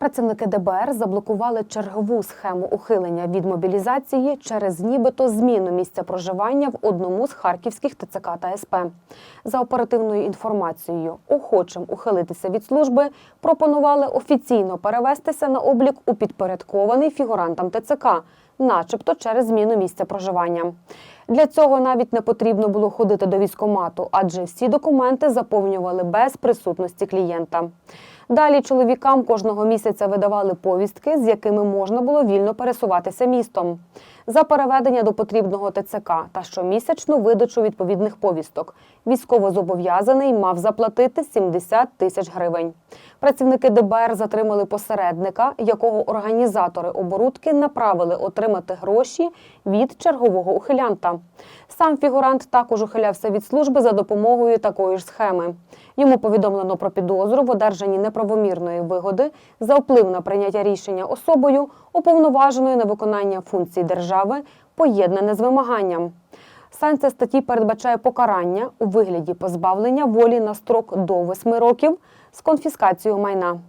Працівники ДБР заблокували чергову схему ухилення від мобілізації через нібито зміну місця проживання в одному з харківських ТЦК та СП. За оперативною інформацією, охочим ухилитися від служби пропонували офіційно перевестися на облік у підпорядкований фігурантам ТЦК, начебто через зміну місця проживання. Для цього навіть не потрібно було ходити до військомату, адже всі документи заповнювали без присутності клієнта. Далі чоловікам кожного місяця видавали повістки, з якими можна було вільно пересуватися містом. За переведення до потрібного ТЦК та щомісячну видачу відповідних повісток військовозобов'язаний мав заплатити 70 тисяч гривень. Працівники ДБР затримали посередника, якого організатори оборудки направили отримати гроші від чергового ухилянта. Сам фігурант також ухилявся від служби за допомогою такої ж схеми. Йому повідомлено про підозру в одержанні неправомірної вигоди за вплив на прийняття рішення особою, уповноваженою на виконання функцій держави, поєднане з вимаганням. Санкція статті передбачає покарання у вигляді позбавлення волі на строк до 8 років з конфіскацією майна.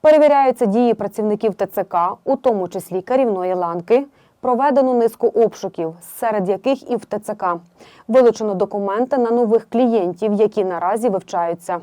Перевіряються дії працівників ТЦК, у тому числі керівної ланки. Проведено низку обшуків, серед яких і в ТЦК. Вилучено документи на нових клієнтів, які наразі вивчаються.